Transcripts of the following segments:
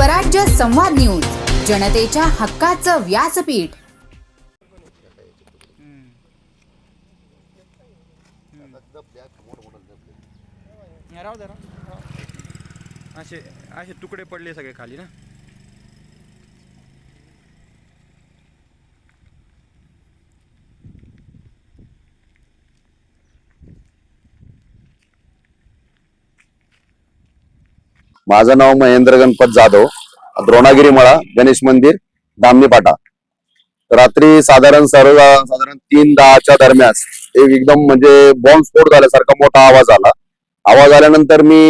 स्वराज्य संवाद न्यूज जनतेच्या हक्काचं व्यासपीठ. असे असे तुकडे पडले सगळे खाली ना. माझं नाव महेंद्र गणपत जाधव द्रोणागिरी मळा गणेश मंदिर दामणी पाटा. रात्री साधारण सर्व साधारण तीन दहाच्या दरम्यान एक एकदम म्हणजे बॉम्ब स्फोट झाल्यासारखा मोठा आवाज आला. आवाज आल्यानंतर मी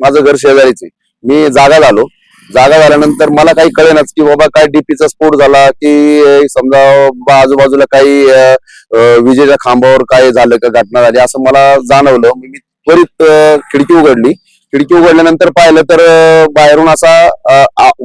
माझं घर शेजारीच मी जागा झालो जागा झाल्यानंतर मला काही कळेनाच की बाबा काय डीपीचा स्फोट झाला की समजा आजूबाजूला काही विजेच्या खांबावर काय झालं का घटना झाली असं मला जाणवलं. मी त्वरित खिडकी उघडली. खिडकी उघडल्यानंतर पाहिलं तर बाहेरून असा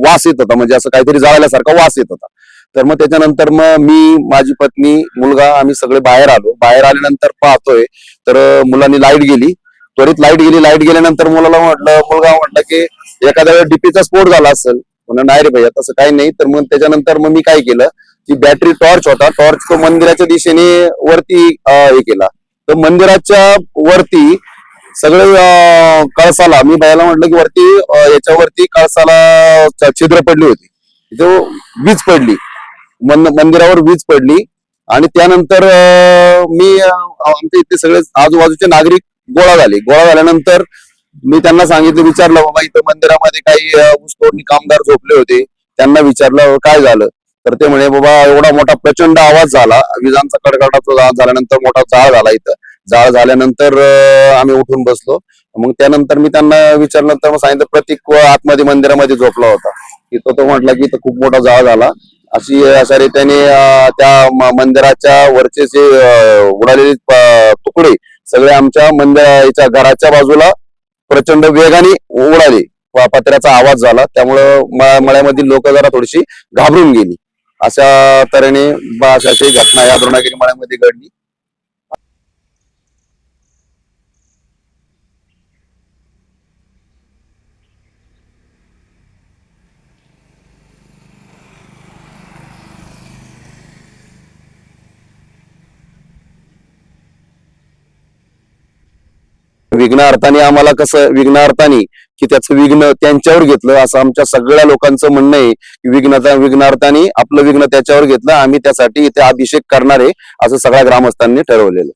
वास येत होता. म्हणजे असं काहीतरी जाळल्यासारखा वास येत होता. तर मग त्याच्यानंतर मग मी माझी पत्नी मुलगा आम्ही सगळे बाहेर आलो. बाहेर आल्यानंतर पाहतोय तर मुलांनी लाइट गेली. त्वरित लाइट गेली. लाइट गेल्यानंतर मुलाला म्हटलं मुलगा म्हटलं की एखाद्या वेळेस डीपीचा स्फोट झाला असेल. म्हणून नाही रे भैया तसं काही नाही. तर मग त्याच्यानंतर मग मी काय केलं की बॅटरी टॉर्च होता. टॉर्च तो मंदिराच्या दिशेने वरती हे केला. तर मंदिराच्या वरती सगळे कळसाला मी बायाला म्हटलं की वरती याच्यावरती कळसाला छिद्र पडली होती. तिथे वीज पडली. मंदिरावर वीज पडली. आणि त्यानंतर मी आमच्या इथे सगळे आजूबाजूचे नागरिक गोळा झाले. गोळा झाल्यानंतर मी त्यांना सांगितलं विचारलं बाबा इथं मंदिरामध्ये काही ऊसतोडणी कामगार झोपले होते. त्यांना विचारलं काय झालं? तर ते म्हणे बाबा एवढा मोठा प्रचंड आवाज झाला. विजांचा कडकडाचा झाल्यानंतर मोठा जाळ झाला इथं. जाळ झाल्यानंतर आम्ही उठून बसलो. मग त्यानंतर मी त्यांना विचारलं तर मग सांगितलं प्रतीक आतमध्ये मंदिरामध्ये झोपला होता. की तो तो म्हटला की तो खूप मोठा जाळ झाला. अशी अशा रीतीने त्या मंदिराच्या वरचे जे उडालेले तुकडे सगळे आमच्या मंदिराच्या घराच्या बाजूला प्रचंड वेगाने उडाले. पत्र्याचा आवाज झाला. त्यामुळं मळ्यामधील लोक जरा थोडीशी घाबरून गेली. अशा तऱ्हेने अशा घटना या द्रोणागिरी मळ्यामध्ये घडली. विघ्नार्थाने आम्हाला कसं विघ्नार्थाने की त्याचं विघ्न त्यांच्यावर घेतलं असं आमच्या सगळ्या लोकांचं म्हणणं आहे की विघ्नता विघ्नार्थाने आपलं विघ्न त्याच्यावर घेतलं आम्ही त्यासाठी इथे अभिषेक करणार आहे असं सगळ्या ग्रामस्थांनी ठरवलेलं